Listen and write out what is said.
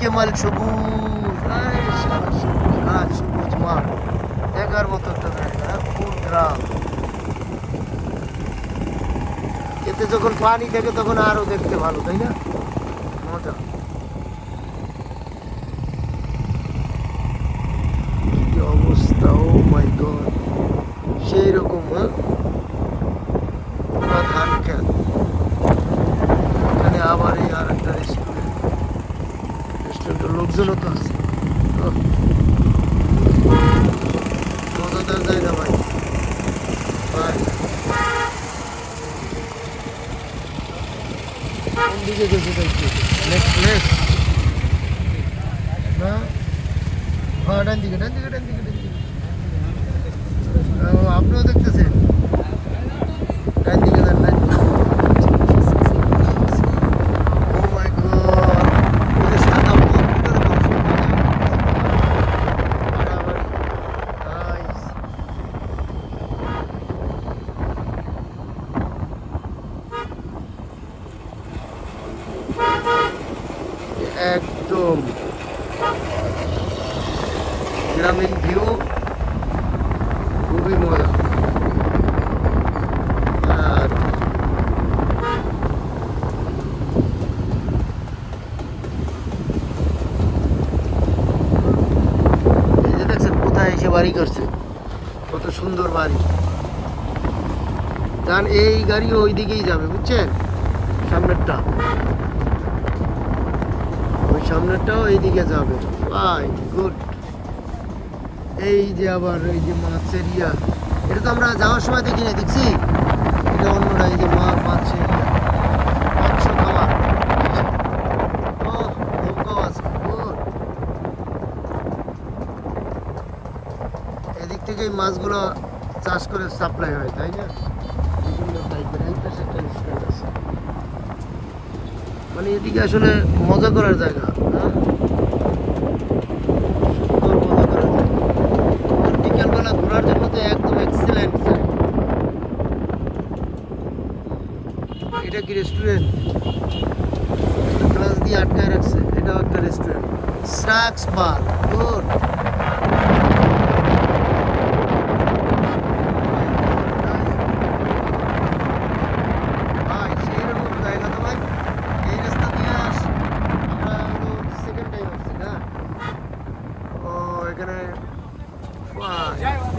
কেমাল সবুজ। সবুজ গাছ সবুজ মাঠ। দেখার মতো একটা জায়গা, ফুল গ্রাম। এতে যখন পানি থাকে, তখন আরও দেখতে ভালো, তাই না? মজা। কি অবস্থা, ও মাই সেই রকম হ্যাঁ? ধান খেত রেস্টুরেন্টের লোকজনও তো আছে ওহ। মজাদার জায়গা ভাই ভাই কোন দিকে গেছে দেখছি নেক্সট নেক্সট না হ্যাঁ ডান দিকে ডান দিকে ডান দিকে একদম। গ্রামীণ ভিউ খুবই মজা। আর দেখছেন কোথায় এসে বাড়ি করছে, কত সুন্দর বাড়ি। যান এই গাড়ি ওই দিকেই যাবে, বুঝছেন? সামনেরটা। ওই সামনেরটাও এইদিকে যাবে। Bye, good. এই যে আবার এই যে মাছের ইয়া। এটা তো আমরা যাওয়ার সময় দেখি না দেখছি? এটা অন্যরা এই যে মা মাছের মৎস্য গুড। এদিক থেকে মাছগুলো চাষ করে সাপ্লাই হয়, তাই না বিভিন্ন টাইপের এই পাশে একটা রেস্টুরেন্ট আছে মানে এদিকে আসলে মজা করার জায়গা হ্যাঁ? ঘোরার জন্য তো একদম এটা কি রেস্টুরেন্ট দিয়ে আটকায় রাখছে, এটাও একটা রেস্টুরেন্ট স্নাক্স বার গুড した